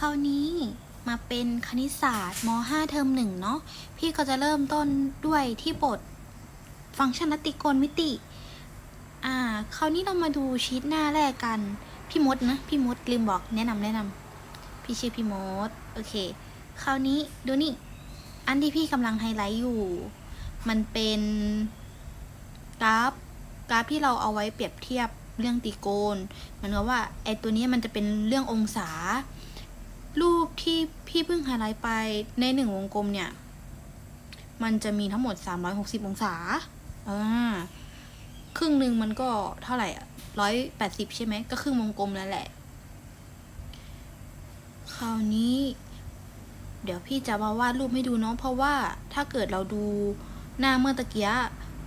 คราวนี้มาเป็นคณิตศาสตร์ม .5 เทอมหนึ่งเนาะพี่ก็จะเริ่มต้นด้วยที่บทฟังก์ชันติโกณมิติ อ่า คราวนี้เรามาดูชีตหน้าแรกกัน พี่มดนะ พี่มดลืมบอกแนะนำแนะนำพี่ชื่อพี่มด โอเค คราวนี้ดูนี่ อันที่พี่กำลังไฮไลท์อยู่ มันเป็นกราฟ กราฟที่เราเอาไว้เปรียบเทียบเรื่องตรีโกณเหมือนกับว่าไอตัวนี้มันจะเป็นเรื่ององศา รูปที่พี่เพิ่งไฮไลท์ไปในหนึ่งวงกลมเนี่ย มันจะมีทั้งหมด 360 องศาอ่าครึ่งหนึ่งมันก็เท่าไหร่อะร้อยแปดสิบใช่ไหม ก็ครึ่งวงกลมแล้วแหละ คราวนี้ เดี๋ยวพี่จะมาวาดรูปให้ดูเนาะเพราะว่าถ้าเกิดเราดูหน้าเมื่อตะเกีย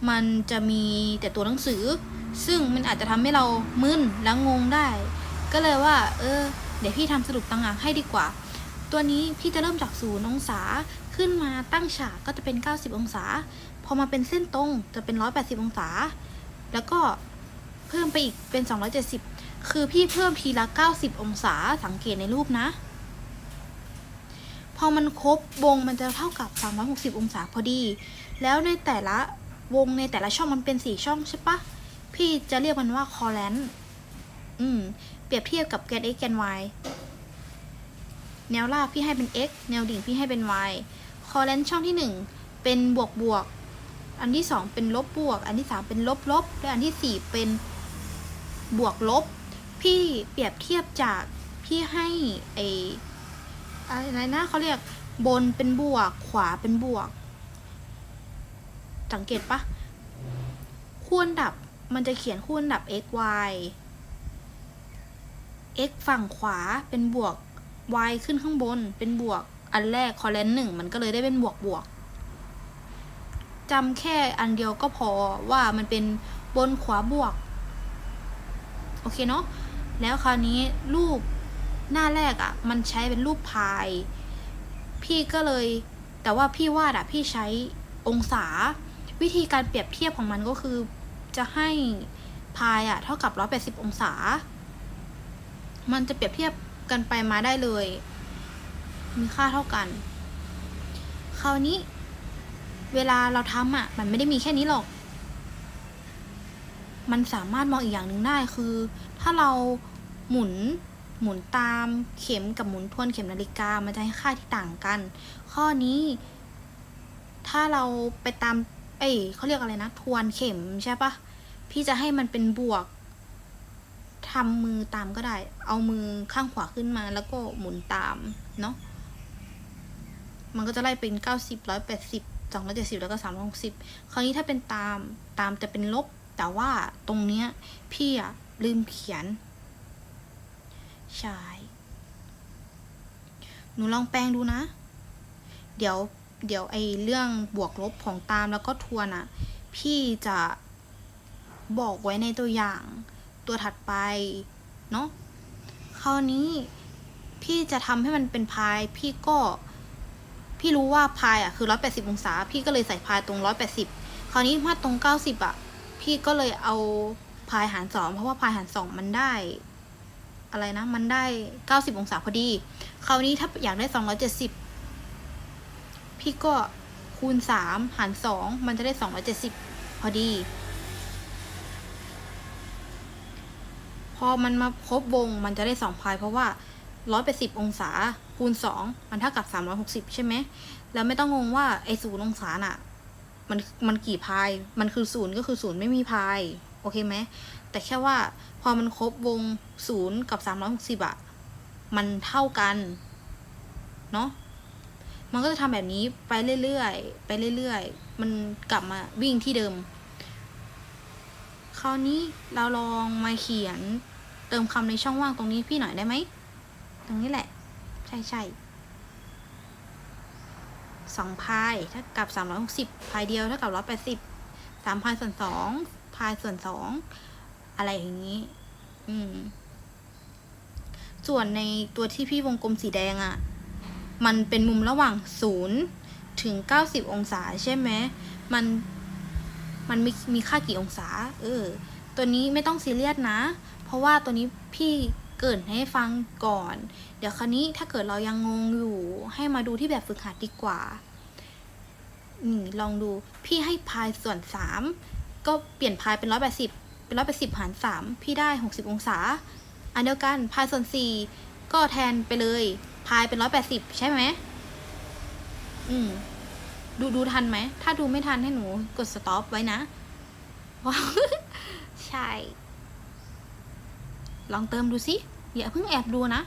มันจะมีแต่ตัวหนังสือ ซึ่งมันอาจจะทำให้เรามึนและงงได้ ก็เลยว่า เออ เดี๋ยวพี่ทำสรุปต่างหากให้ดีกว่า ตัวนี้พี่จะเริ่มจากศูนย์องศาขึ้นมาตั้งฉากก็จะเป็น 90 องศา พอมาเป็นเส้นตรงจะเป็น 180 องศา แล้วก็เพิ่มไปอีกเป็น 270 คือพี่เพิ่มทีละ 90 องศาสังเกตในรูปนะ พอมันครบวงมันจะเท่ากับ 360 องศาพอดี แล้วในแต่ละวงในแต่ละช่องมันเป็นสี่ช่องใช่ปะพี่จะเรียกมันว่าคอแลนอืม เปรียบเทียบกับแกน x แกน y แนวราบพี่ให้เป็น x แนวดิ่งพี่ให้เป็น y คอแลนช่องที่หนึ่งเป็นบวกบวก อันที่สองเป็นลบบวก อันที่สามเป็นลบลบ และอันที่สี่เป็นบวกลบ พี่เปรียบเทียบจากพี่ให้ไออะไรนะเขาเรียกบนเป็นบวก ขวาเป็นบวก สังเกตปะคู่อันดับมันจะเขียนคู่อันดับ x y x ฝั่งขวาเป็นบวก y ขึ้นข้างบน เป็นบวก อันแรกคอเลนหนึ่งมันก็เลยได้เป็นบวกบวกจำแค่อันเดียวก็พอว่ามันเป็นบนขวาบวก โอเคเนาะแล้วคราวนี้รูปหน้าแรกอะ่ะ มันใช้เป็นรูปพาย พี่ก็เลย แต่ว่าพี่วาดอะ่ะ พี่ใช้องศา วิธีการเปรียบเทียบของมันก็คือ จะให้พายอะ่ะ เท่ากับ 180 องศา มันจะเปรียบเทียบกันไปมาได้เลย มีค่าเท่ากัน คราวนี้ เวลาเราทำอะ มันไม่ได้มีแค่นี้หรอก มันสามารถมองอีกอย่างหนึ่งได้คือ ถ้าเราหมุนหมุนตามเข็มกับหมุนทวนเข็มนาฬิกา มันจะให้ค่าที่ต่างกัน ข้อนี้ ถ้าเราไปตาม เอ้ยเขาเรียกอะไรนะ ทวนเข็มใช่ปะพี่จะให้มันเป็นบวก ทำมือตามก็ได้ เอามือข้างขวาขึ้นมาแล้วก็หมุนตามเนาะ มันก็จะไล่เป็นเก้าสิบร้อยแปดสิบสองร้อยเจ็ดสิบแล้วก็สามร้อยหกสิบคราวนี้ถ้าเป็นตามตามจะเป็นลบ แต่ว่าตรงเนี้ยพี่อะลืมเขียน ใช่ หนูลองแปลงดูนะ เดี๋ยวเดี๋ยวไอเรื่องบวกลบของตามแล้วก็ทวนอะพี่จะบอกไว้ในตัวอย่าง ตัวถัดไป เนาะคราวนี้พี่จะทำให้มันเป็นพาย พี่ก็ พี่รู้ว่าพายอะคือร้อยแปดสิบองศา พี่ก็เลยใส่พายตรงร้อยแปดสิบคราวนี้มาตรงเก้าสิบอะ พี่ก็เลยเอาพายหารสองเพราะว่าพายหารสองมันได้ อะไรนะ มันได้เก้าสิบองศาพอดี คราวนี้ถ้าอยากได้สองร้อยเจ็ดสิบพี่ก็คูณสามหารสองมันจะได้สองร้อยเจ็ดสิบพอดี พอมันมาครบวงมันจะได้สองพายเพราะว่าร้อยแปดสิบองศาคูณสองมันเท่ากับสามร้อยหกสิบใช่ไหมแล้วไม่ต้องงงว่าไอ้ศูนย์องศาน่ะ มันมันกี่พาย มันคือศูนย์ก็คือศูนย์ไม่มีพาย โอเคไหม แต่แค่ว่าพอมันครบวงศูนย์กับสามร้อยหกสิบอะมันเท่ากัน เนาะมันก็จะทำแบบนี้ไปเรื่อยๆ ไปเรื่อยๆ มันกลับมาวิ่งที่เดิม คราวนี้เราลองมาเขียน เติมคำในช่องว่างตรงนี้พี่หน่อยได้ไหม ตรงนี้แหละ ใช่ใช่สองพายเท่ากับสามร้อยหกสิบพายเดียวเท่ากับร้อยแปดสิบสามพายส่วนสองพายส่วนสองอะไรอย่างนี้ อืม ส่วนในตัวที่พี่วงกลมสีแดงอะ่ะ มันเป็นมุมระหว่างศูนย์ถึงเก้าสิบองศาใช่ไหม มัน มันมีมีค่ากี่องศา เออ ตัวนี้ไม่ต้องซีเรียสนะ เพราะว่าตัวนี้พี่เกรินให้ฟังก่อน เดี๋ยวคราวนี้ถ้าเกิดเรายังงงอยู่ ให้มาดูที่แบบฝึกหัดดีกว่า นี่ลองดูพี่ให้พายส่วนสามก็เปลี่ยนพายเป็นร้อยแปดสิบเป็นร้อยแปดสิบหารสามพี่ได้หกสิบองศา อันเดียวกันพายส่วนสี่ก็แทนไปเลยพายเป็นร้อยแปดสิบใช่ไหมอืมดูดูทันไหม ถ้าดูไม่ทันให้หนูกดสต็อปไว้นะว้าวใช่ ลองเติมดูสิ อย่าเพิ่งแอบดูนะ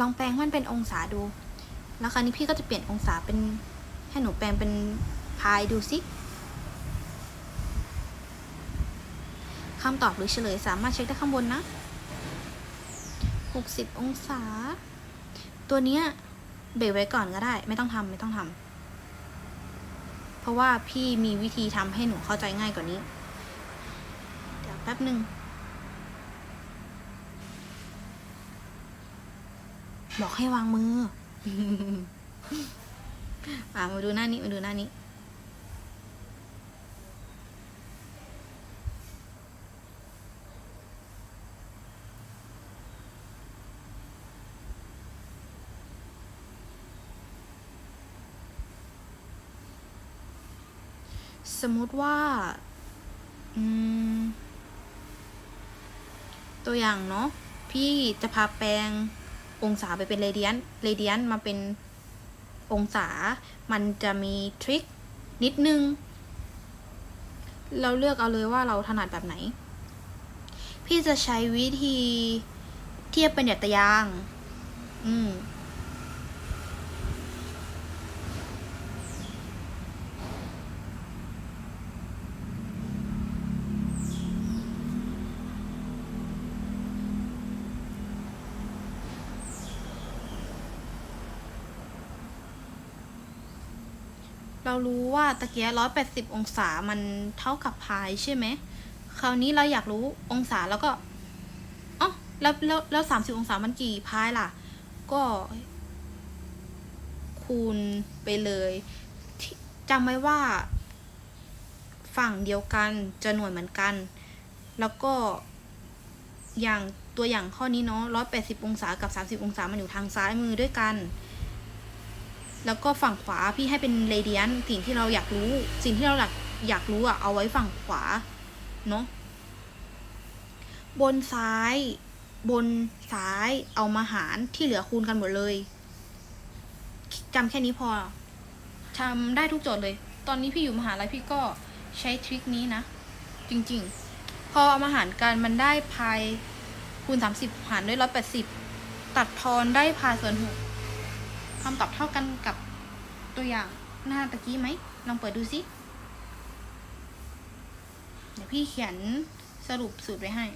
ลองแปลงมันเป็นองศาดู แล้วคราวนี้พี่ก็จะเปลี่ยนองศาเป็น ให้หนูแปลงเป็นพายดูสิคำตอบหรือเฉลยสามารถเช็คได้ข้างบนนะ 60 องศา ตัวเนี้ย เบรกไว้ก่อนก็ได้ ไม่ต้องทำไม่ต้องทำเพราะว่าพี่มีวิธีทำให้หนูเข้าใจง่ายกว่านี้ เดี๋ยวแป๊บหนึ่งบอกให้วางมือ อ่ามาดูหน้านี้มาดูหน้านี้ สมมติว่าอืมตัวอย่างเนาะพี่จะพาแปลงองศาไปเป็นเรเดียนเรเดียนมาเป็นองศา มันจะมีทริคนิดนึง เราเลือกเอาเลยว่าเราถนัดแบบไหน พี่จะใช้วิธีเทียบเป็นหยัตยาง อืม เรารู้ว่าตะเกียร้อยแปดสิบองศามันเท่ากับพายใช่ไหม คราวนี้เราอยากรู้องศาแล้วก็อ๋อแล้วแล้วแล้วสามสิบองศามันกี่พายล่ะ ก็คูณไปเลยจำไว้ว่า ฝั่งเดียวกันจะหน่วยเหมือนกัน แล้วก็อย่างตัวอย่างข้อนี้เนาะร้อยแปดสิบองศากับสามสิบองศามันอยู่ทางซ้ายมือด้วยกัน แล้วก็ฝั่งขวาพี่ให้เป็นเรเดียนสิ่งที่เราอยากรู้ สิ่งที่เราอยากอยากรู้อะเอาไว้ฝั่งขวาเนาะบนซ้าย บนซ้ายเอามาหารที่เหลือคูณกันหมดเลยจำแค่นี้พอทำได้ทุกโจทย์เลย ตอนนี้พี่อยู่มหาลัยพี่ก็ใช้ทริคนี้นะ จริงๆ พอเอามาหารกันมันได้พายคูณสามสิบหารด้วยร้อยแปดสิบตัดทอนได้พายส่วนหก คำตอบเท่ากันกับตัวอย่างหน้าตะกี้ไหม ลองเปิดดูสิเดี๋ยวพี่เขียนสรุปสูตรไว้ให้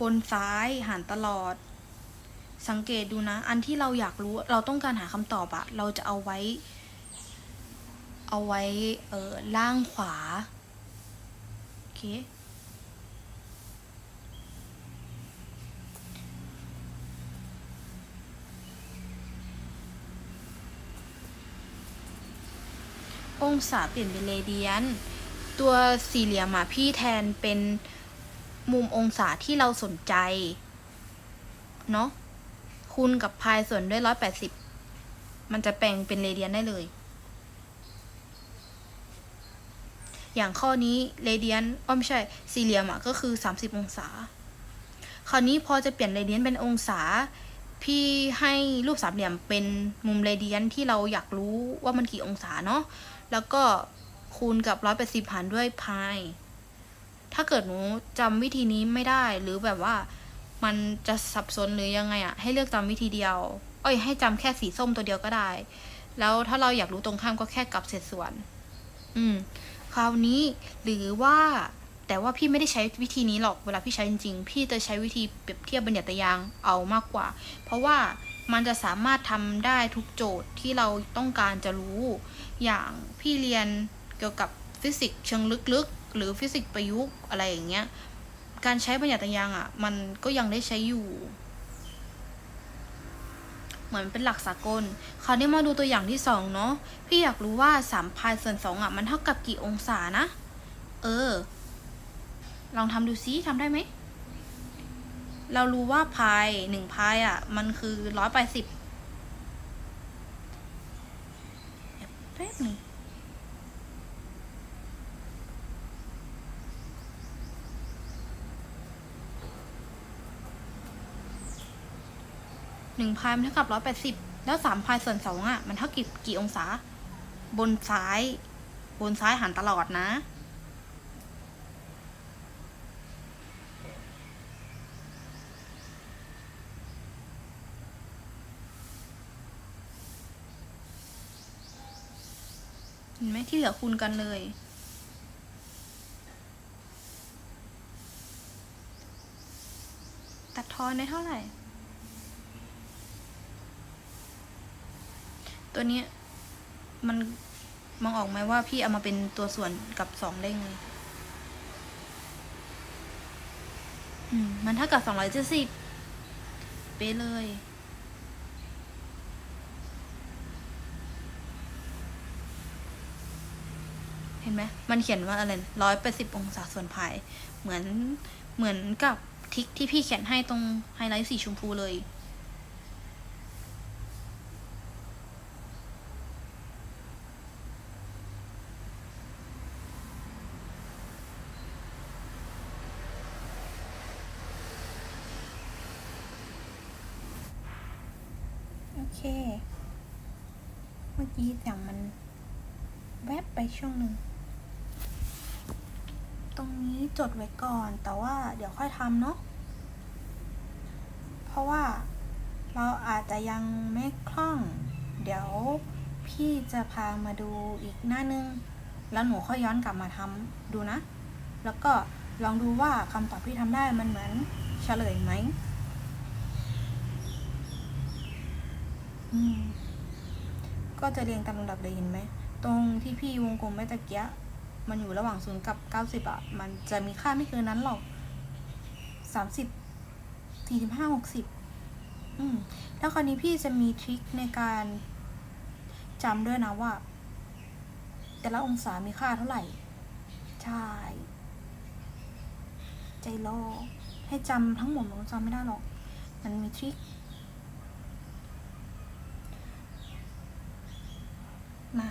บนซ้ายหารตลอด สังเกตดูนะ อันที่เราอยากรู้เราต้องการหาคำตอบอะเราจะเอาไว้ เอาไว้เออล่างขวา โอเค องศาเปลี่ยนเป็นเรเดียน ตัวสี่เหลี่ยมอะพี่แทนเป็นมุมองศาที่เราสนใจ เนาะคูณกับพายส่วนด้วยร้อยแปดสิบมันจะแปลงเป็นเรเดียนได้เลย อย่างข้อนี้เรเดียนอ้อไม่ใช่ สี่เหลี่ยมอะก็คือสามสิบองศา คราวนี้พอจะเปลี่ยนเรเดียนเป็นองศา พี่ให้รูปสามเหลี่ยมเป็นมุมเรเดียนที่เราอยากรู้ว่ามันกี่องศาเนาะ แล้วก็คูณกับร้อยแปดสิบหารด้วยพายถ้าเกิดหนูจำวิธีนี้ไม่ได้หรือแบบว่ามันจะสับสนหรือยังไงอะให้เลือกจำวิธีเดียว เอ้ย ให้จำแค่สีส้มตัวเดียวก็ได้ แล้วถ้าเราอยากรู้ตรงข้ามก็แค่กลับเศษส่วน อืม คราวนี้หรือว่าแต่ว่าพี่ไม่ได้ใช้วิธีนี้หรอกเวลาพี่ใช้จริงๆ พี่จะใช้วิธีเปรียบเทียบบัญญัติยางเอามากกว่า เพราะว่ามันจะสามารถทำได้ทุกโจทย์ที่เราต้องการจะรู้ อย่างพี่เรียนเกี่ยวกับฟิสิกส์เชิงลึกๆ หรือฟิสิกส์ประยุกต์อะไรอย่างเงี้ย การใช้บัญญัติยางอะ มันก็ยังได้ใช้อยู่ เหมือนเป็นหลักสากล คราวนี้มาดูตัวอย่างที่สองเนาะ พี่อยากรู้ว่าสามพายส่วนสองอะ มันเท่ากับกี่องศานะ เออ ลองทำดูซิทำได้ไหม เรารู้ว่าพายหนึ่งพายอะ มันคือร้อยแปดสิบแป๊บนึงหนึ่งพายมันเท่ากับร้อยแปดสิบแล้วสามพายส่วนสองอะ มันเท่ากี่กี่องศา บนซ้าย บนซ้ายหันตลอดนะ เห็นไหมที่เหลือคูณกันเลย ตัดทอนได้เท่าไหร่ ตัวนี้มันมองออกไหมว่าพี่เอามาเป็นตัวส่วนกับสองได้งอืมมันเท่ากับสองร้อยเจ็ดสิบเป๊ะเลย เห็น ไหมมันเขียนว่าอะไรร้อยแปดสิบองศาส่วนพาย เหมือนเหมือนกับทิกที่พี่เขียนให้ตรงไฮไลท์สีชมพูเลย โอเค เมื่อกี้เสียงมันแวบไปช่วงหนึ่ง รงนี้จดไว้ก่อน แต่ว่าเดี๋ยวค่อยทำเนาะ เพราะว่าเราอาจจะยังไม่คล่อง เดี๋ยวพี่จะพามาดูอีกหน้านึง แล้วหนูค่อยย้อนกลับมาทำดูนะ แล้วก็ลองดูว่าคำตอบที่ทำได้มันเหมือนเฉลยไหมก็จะเรียงตามลำดับเลยเห็นไหม ตรงที่พี่วงกลมไว้ตะเกียะ มันอยู่ระหว่างศูนย์กับเก้าสิบอะ มันจะมีค่าไม่เกินนั้นหรอกสามสิบสี่สิบห้าหกสิบอืม แล้วคราวนี้พี่จะมีทริคในการจำด้วยนะว่า แต่ละองศามีค่าเท่าไหร่ ใช่ ใจรอให้จำทั้งหมดหนูจำไม่ได้หรอก มันมีทริคมา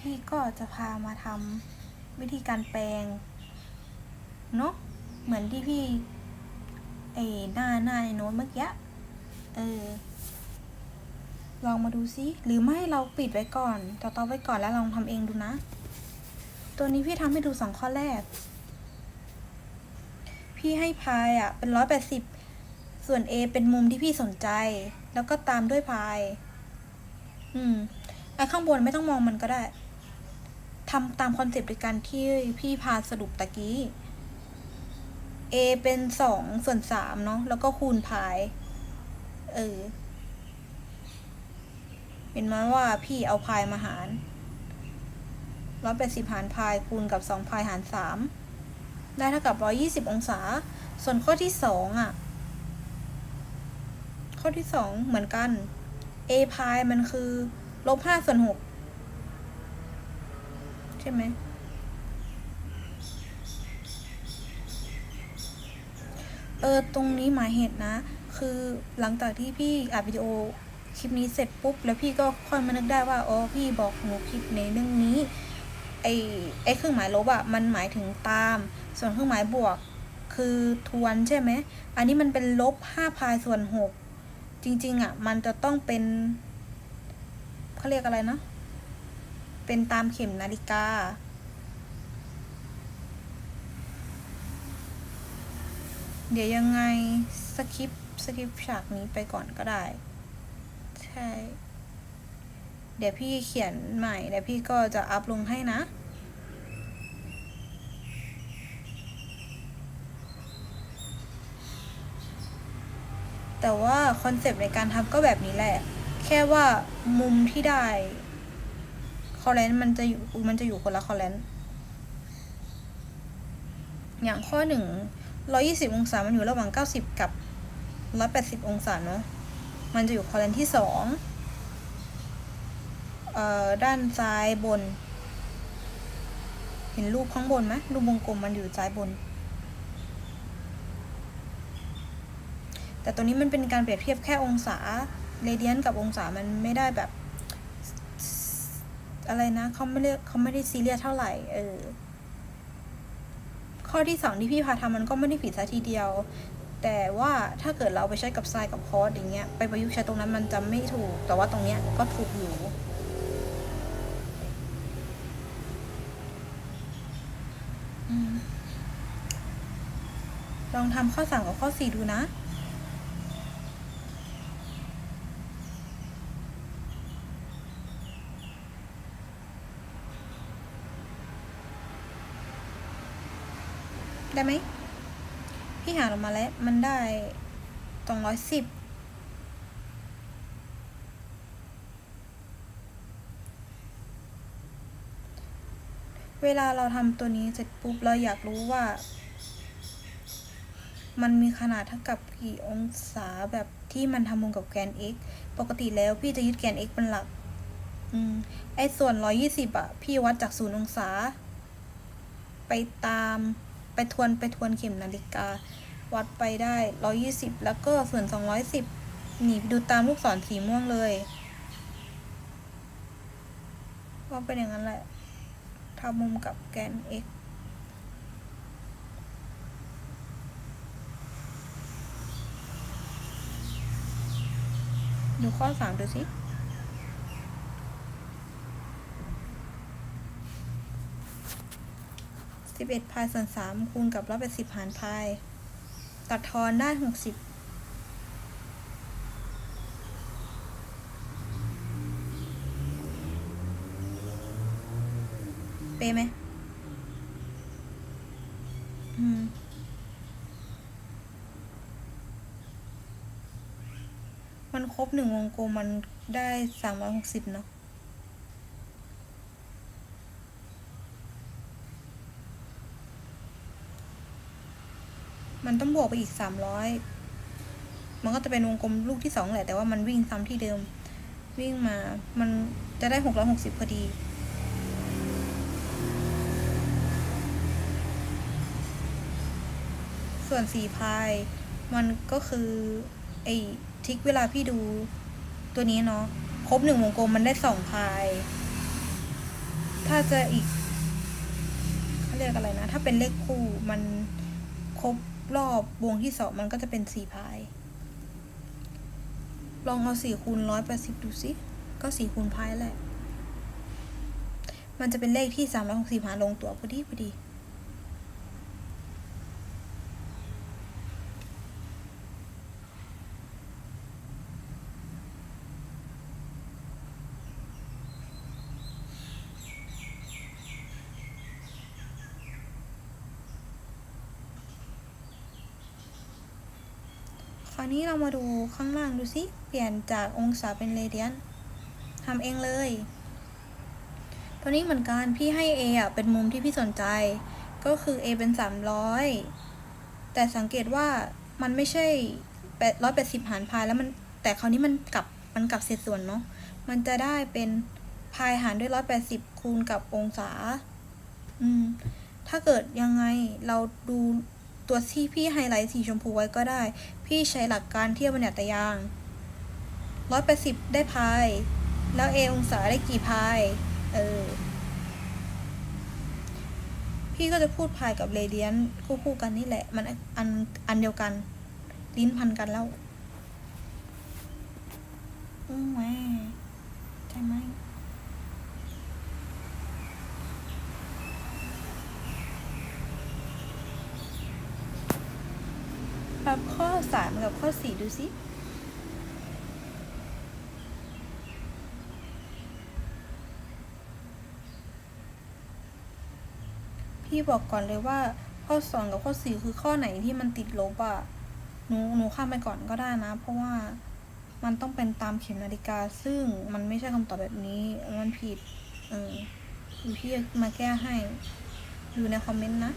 พี่ก็จะพามาทำวิธีการแปลงเนาะเหมือนที่พี่เอหน้าหน้าในโน้ตเมื่อกี้เออลองมาดูซิหรือไม่เราปิดไว้ก่อนต่อต่อไว้ก่อนแล้วลองทำเองดูนะ ตัวนี้พี่ทำให้ดูสองข้อแรก พี่ให้พายอะ เป็นร้อยแปดสิบส่วน A เป็นมุมที่พี่สนใจ แล้วก็ตามด้วยพาย อืมไอ้ข้างบนไม่ต้องมองมันก็ได้ ทำตามคอนเซปต์ด้วยกันที่พี่พาสรุปตะกี้ A เป็นสองส่วนสามเนาะแล้วก็คูณพาย เออ เห็นไหมว่าพี่เอาพายมาหารร้อยแปดสิบหารพายคูณกับสองพายหารสามได้เท่ากับร้อยี่สิบองศา ส่วนข้อที่สองอะ ข้อที่สองเหมือนกัน a พายมันคือลบห้าส่วนหก ใช่ไหมเออตรงนี้หมายเหตุนะ คือหลังจากที่พี่อัดวิดีโอคลิปนี้เสร็จปุ๊บ แล้วพี่ก็ค่อยมานึกได้ว่าอ๋อพี่บอกหนูผิดในเรื่องนี้ไอ้ไอ้เครื่องหมายลบอะมันหมายถึงตาม ส่วนเครื่องหมายบวกคือทวนใช่ไหม อันนี้มันเป็นลบห้าพายส่วนหกจริง ๆอะมันจะต้องเป็นเขาเรียกอะไรนะ เป็นตามเข็มนาฬิกา เดี๋ยวยังไงสคริปสคริปฉากนี้ไปก่อนก็ได้ ใช่ เดี๋ยวพี่เขียนใหม่ เดี๋ยวพี่ก็จะอัพลงให้นะแต่ว่าคอนเซปต์ในการทำก็แบบนี้แหละ แค่ว่ามุมที่ได้ คอเลนมันจะอยู่มันจะอยู่คนละคอเลนอย่างข้อหนึ่งร้อยี่สิบองศา มันอยู่ระหว่างเก้าสิบกับร้อยแปดสิบองศาเนาะ มันจะอยู่คอลันที่สองเอ่อ ด้านซ้ายบน เห็นรูปข้างบนไหมรูปวงกลมมันอยู่ซ้ายบน แต่ตัวนี้มันเป็นการเปรียบเทียบแค่องศา เรเดียนกับองศา มันไม่ได้แบบ อะไรนะเขาไม่เรียกเขาไม่ได้ซีเรียสเท่าไหร่ เออ ข้อที่สองที่พี่พาทำมันก็ไม่ได้ผิดซะทีเดียว แต่ว่าถ้าเกิดเราไปใช้กับทรายกับคอร์สอย่างเงี้ยไปประยุกต์ใช้ตรงนั้นมันจะไม่ถูก แต่ว่าตรงเนี้ยก็ถูกอยู่อลองทำข้อสามกับข้อสี่ดูนะ ได้ไหม พี่หารออกมาแล้ว มันได้สองร้อยสิบเวลาเราทำตัวนี้เสร็จปุ๊บเราอยากรู้ว่า มันมีขนาดเท่ากับกี่องศาแบบที่มันทำมุมกับแกน x ปกติแล้วพี่จะยึดแกน x เป็นหลัก อืม ไอ้ส่วนร้อยี่สิบอะพี่วัดจากศูนย์องศา ไปตาม ทวนไปทวนเข็มนาฬิกา วัดไปได้ร้อยี่สิบแล้วก็ส่วนสองร้อยสิบนี่ดูตามลูกศรสีม่วงเลยว่าเป็นอย่างนั้นแหละทำมุมกับแกน x ดูข้อสามดูสิ สิบเอ็ดพายส่วนสามคูณกับร้อยแปดสิบหารพาย ตัดทอนได้หกสิบเปไหมอืม มันครบหนึ่งวงกลมมันได้สามร้อยหกสิบเนาะ มันต้องบวกไปอีกสามร้อยมันก็จะเป็นวงกลมลูกที่สองแหละแต่ว่ามันวิ่งซ้ำที่เดิม วิ่งมา มันจะได้หกร้อยหกสิบพอดี ส่วนสี่พายมันก็คือไอ้ทิกเวลาพี่ดูตัวนี้เนาะครบหนึ่งวงกลมมันได้สองพาย ถ้าจะอีกเขาเรียกอะไรนะ ถ้าเป็นเลขคู่มันครบ รอบวงที่สองมันก็จะเป็นสี่พาย ลองเอาสี่คูณร้อยแปดสิบดูสิก็สี่คูณพายแหละ มันจะเป็นเลขที่สามร้อยหกสิบหารลงตัวพอดีพอดี ราวนี้เรามาดูข้างล่างดูสิ เปลี่ยนจากองศาเป็นเรเดียนทำเองเลย ตัวนี้เหมือนกันพี่ให้ A อะเป็นมุมที่พี่สนใจ ก็คือ A เป็นสามร้อยแต่สังเกตว่ามันไม่ใช่แปดร้อยแปดสิบหารพายแล้วมันแต่คราวนี้มันกลับมันกลับเศษส่วนเนาะ มันจะได้เป็นพายหารด้วยร้อยแปดสิบคูณกับองศา อืม ถ้าเกิดยังไงเราดู ตัวที่พี่ไฮไลท์สีชมพูไว้ก็ได้ พี่ใช้หลักการเทียบบัญญัติตารางร้อยแปดสิบได้พาย แล้ว a องศาได้กี่พาย เออ พี่ก็จะพูดพายกับเรเดียนคู่คู่กันนี่แหละ มันอันอันเดียวกัน ลิ้นพันกันแล้ว อืมแม่ใช่ไหม ปรับ ข้อสามกับข้อสี่ดูสิพี่บอกก่อนเลยว่าข้อสองกับข้อสี่คือข้อไหนที่มันติดลบอะหนูหนูข้ามไปก่อนก็ได้นะ เพราะว่ามันต้องเป็นตามเข็มนาฬิกา ซึ่งมันไม่ใช่คำตอบแบบนี้ มันผิด เออพี่มาแก้ให้ อยู่ในคอมเมนต์นะ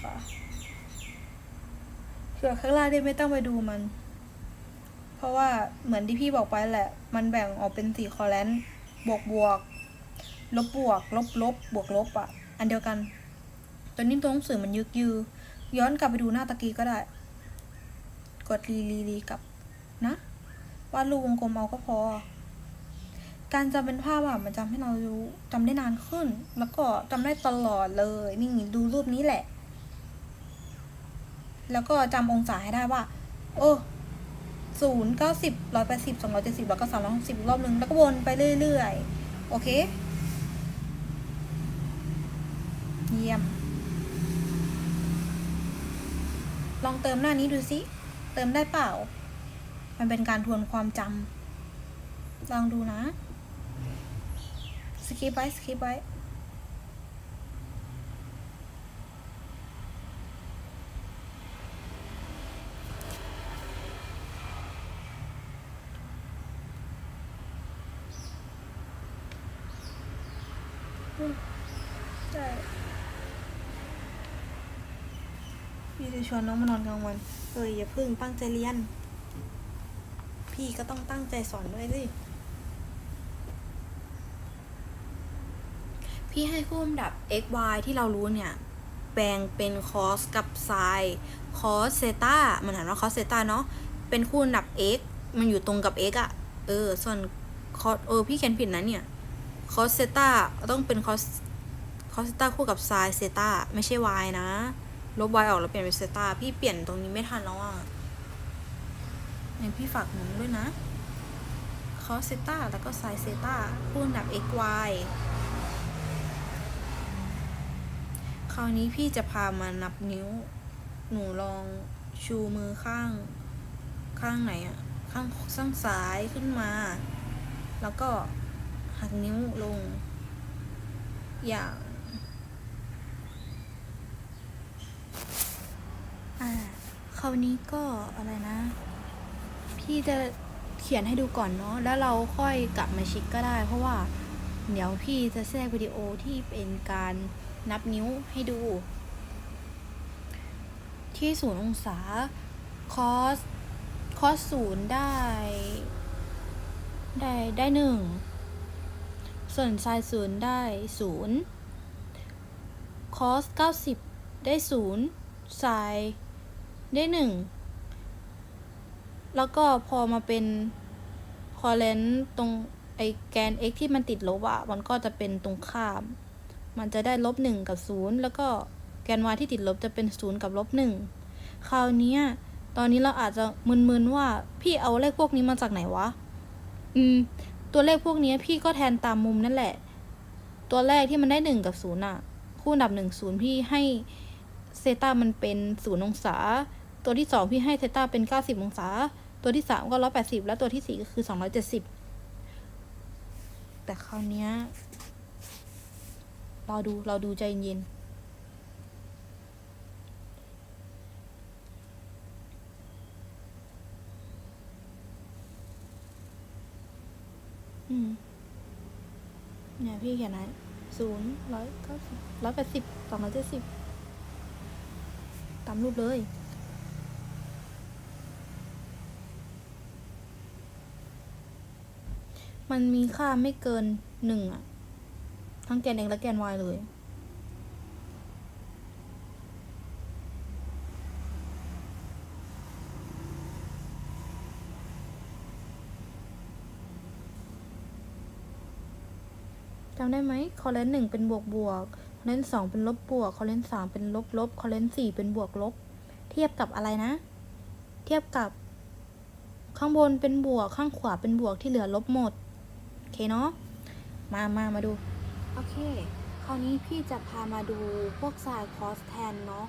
ค่ะส่วนข้างล่างเนี่ยไม่ต้องไปดูมัน เพราะว่าเหมือนที่พี่บอกไปแหละ มันแบ่งออกเป็นสี่คอแลนต์บวกบวก ลบบวก ลบลบบวกลบอะ อันเดียวกัน ตัวนี้ตัวหนังสือมันยึกยือ ย้อนกลับไปดูหน้าตะกี้ก็ได้ กดรีรีรีกลับนะวาดรูปวงกลมเอาก็พอ การจำเป็นภาพอะมันจำให้เรารู้จำได้นานขึ้น แล้วก็จำได้ตลอดเลย นี่ดูรูปนี้แหละ แล้วก็จำองศาให้ได้ว่า โอ้ศูนย์เก้าสิบร้อยแปดสิบสองร้อยเจ็ดสิบแล้วก็สามร้อยหกสิบรอบนึง แล้วก็วนไปเรื่อยๆ โอเค เยี่ยม ลองเติมหน้านี้ดูสิ เติมได้เปล่า มันเป็นการทวนความจำลองดูนะ สกิปไว้ สกิปไว้ อืมใช่พี่จะ ชวนน้องมานอนกลางวัน เอออย่าพึ่งตั้งใจเรียน พี่ก็ต้องตั้งใจสอนด้วยสิ พี่ให้คู่ลำดับ x y ที่เรารู้เนี่ยแปลงเป็น cos กับ sin cos เซตามันอ่านว่า cos เซตาเนาะ เป็นคู่ดับ x มันอยู่ตรงกับ x อะเออ ส่วน cos เออ พี่เขียนผิดนะเนี่ย cos เซตาต้องเป็น cos cos เซตาคู่กับ sin เซตาไม่ใช่ y นะ ลบ y ออกแล้วเปลี่ยนเป็นเซตาพี่เปลี่ยนตรงนี้ไม่ทันแล้วอะงั้นพี่ฝากหนุนด้วยนะ cos เซตาแล้วก็ sin เซตาคู่ลำดับ x y คราวนี้พี่จะพามานับนิ้ว หนูลองชูมือข้าง ข้างไหนอะข้างข้างซ้ายขึ้นมา แล้วก็หักนิ้วลง อย่าง อ่าคราวนี้ก็อะไรนะ พี่จะเขียนให้ดูก่อนเนาะแล้วเราค่อยกลับมาชิคก็ได้ เพราะว่าเดี๋ยวพี่จะแทรกวิดีโอที่เป็นการนับนิ้วให้ดู ที่ศูนย์องศาคอสคอสศูนย์ได้ ได้ได้หนึ่งส่วนไซน์ศูนย์ได้ศูนย์คอสเก้าสิบได้ศูนย์ไซน์ ได้หนึ่งแล้วก็พอมาเป็นคอเลนตรงไอแกน x ที่มันติดลบอะมันก็จะเป็นตรงข้าม มันจะได้ลบหนึ่งกับศูนย์แล้วก็แกน y ที่ติดลบจะเป็นศูนย์กับลบหนึ่งคราวนี้ตอนนี้เราอาจจะมึนๆว่าพี่เอาเลขพวกนี้มาจากไหนวะ อืม ตัวเลขพวกนี้พี่ก็แทนตามมุมนั่นแหละ ตัวแรกที่มันได้หนึ่งกับศูนย์อะคู่อันดับหนึ่งศูนย์พี่ให้เซตามันเป็นศูนย์องศา ตัวที่สองพี่ให้เซต้าเป็นเก้าสิบองศา ตัวที่สามก็ร้อยแปดสิบแล้วตัวที่สี่ก็คือสองร้อยเจ็ดสิบแต่คราวเนี้ยเราดูเราดูใจเย็นอืมเนี่ยพี่เขียนไว้ศูนย์ร้อยเก้าสิบร้อยแปดสิบสองร้อยเจ็ดสิบตามรูปเลย มันมีค่าไม่เกินหนึ่งอะทั้งแกน x และแกน y เลย จำได้ไหมคอเลนหนึ่งเป็นบวกบวกคอเลนสองเป็นลบบวกคอเลนสามเป็นลบลบคอเลนสี่เป็นบวกลบ เทียบกับอะไรนะ เทียบกับ ข้างบนเป็นบวกข้างขวาเป็นบวกที่เหลือลบหมด เคเนาะมามามาดู โอเค คราวนี้พี่จะพามาดูพวกสายคอสแทนเนาะ